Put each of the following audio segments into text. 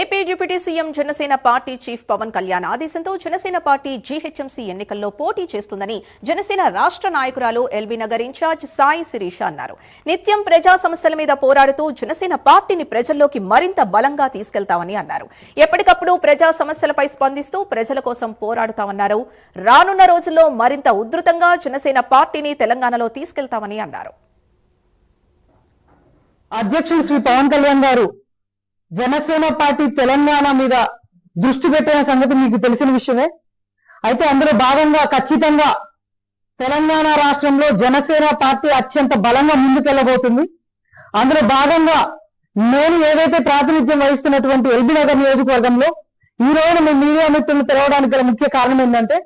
AP deputy CM Janasena party chief Pawan Kalyan ఆదేశంతో Janasena party GHMC ఎన్నికల్లో పోటీ చేస్తుందని జనసేన రాష్ట్ర నాయకురాలు ఎల్బీ నగర్ ఇన్ఛార్జ్ సాయి శిరీష అన్నారు. నిత్యం ప్రజా సమస్యల మీద పోరాడుతూ జనసేన పార్టీని ప్రజల్లోకి మరింత బలంగా తీసుకెళ్తామని అన్నారు. ఎప్పటికప్పుడు ప్రజా సమస్యలపై స్పందిస్తూ ప్రజల కోసం పోరాడుతామన్నారు. రానున్న రోజుల్లో మరింత ఉధృతంగా జనసేన పార్టీని తెలంగాణలో తీసుకెళ్తామని అన్నారు. అధ్యక్షుడు శ్రీ పవన్ కళ్యాణ్ గారు జనసేన పార్టీ తెలంగాణ మీద దృష్టి పెట్టిన సంగతి మీకు తెలిసిన విషయమే. అయితే అందులో భాగంగా ఖచ్చితంగా తెలంగాణ రాష్ట్రంలో జనసేన పార్టీ అత్యంత బలంగా ముందుకెళ్ళబోతుంది అందులో భాగంగా నేను ఏదైతే ప్రాతినిధ్యం వహిస్తున్నటువంటి ఎల్బీ నగర్ నియోజకవర్గంలో ఈ రోజున మీ మీడియా మిత్రులు తెలవడానికి గల ముఖ్య కారణం ఏంటంటే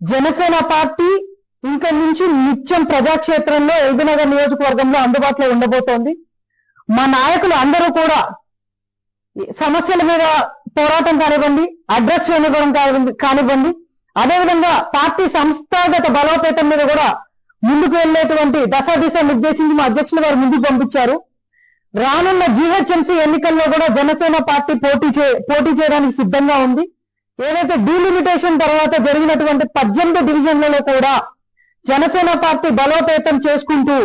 జనసేన పార్టీ ఇంకా నుంచి నిత్యం ప్రజాక్షేత్రంలో ఎల్బీ నగర్ నియోజకవర్గంలో అందుబాటులో ఉండబోతోంది. మా నాయకులు అందరూ కూడా సమస్యల మీద పోరాటం కానివ్వండి అడ్రస్ చేయనివ్వడం కానివ్వండి కానివ్వండి అదేవిధంగా పార్టీ సంస్థాగత బలోపేతం మీద కూడా ముందుకు వెళ్ళేటువంటి దశ దిశ నిర్దేశించి మా అధ్యక్షులు గారు ముందుకు పంపించారు. రానున్న జీహెచ్ఎంసీ ఎన్నికల్లో కూడా జనసేన పార్టీ పోటీ చే పోటీ చేయడానికి సిద్ధంగా ఉంది. ఏదైతే డీలిమిటేషన్ తర్వాత జరిగినటువంటి పద్దెనిమిది డివిజన్లలో కూడా జనసేన పార్టీ బలోపేతం చేసుకుంటూ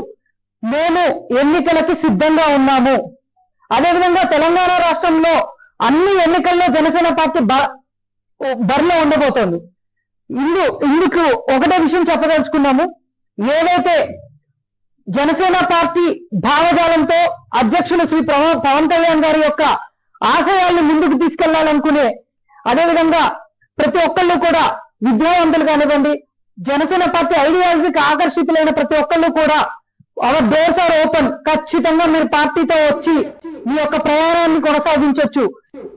మేము ఎన్నికలకి సిద్ధంగా ఉన్నాము. అదేవిధంగా తెలంగాణ రాష్ట్రంలో అన్ని ఎన్నికల్లో జనసేన పార్టీ బ- బరిలో ఉండబోతోంది. ఇందు ఇందుకు ఒకటే విషయం చెప్పదలుచుకున్నాము. ఏదైతే జనసేన పార్టీ భావజాలంతో అధ్యక్షులు శ్రీ పవన్ కళ్యాణ్ గారి యొక్క ఆశయాల్ని ముందుకు తీసుకెళ్ళాలనుకునే అదేవిధంగా ప్రతి ఒక్కళ్ళు కూడా విద్యావంతులు కానివ్వండి జనసేన పార్టీ ఐడియాలజీకి ఆకర్షితులైన ప్రతి ఒక్కళ్ళు కూడా అవర్ డోర్స్ ఆర్ ఓపెన్ ఖచ్చితంగా మీరు పార్టీతో వచ్చి మీ యొక్క ప్రయాణాన్ని కొనసాగించవచ్చు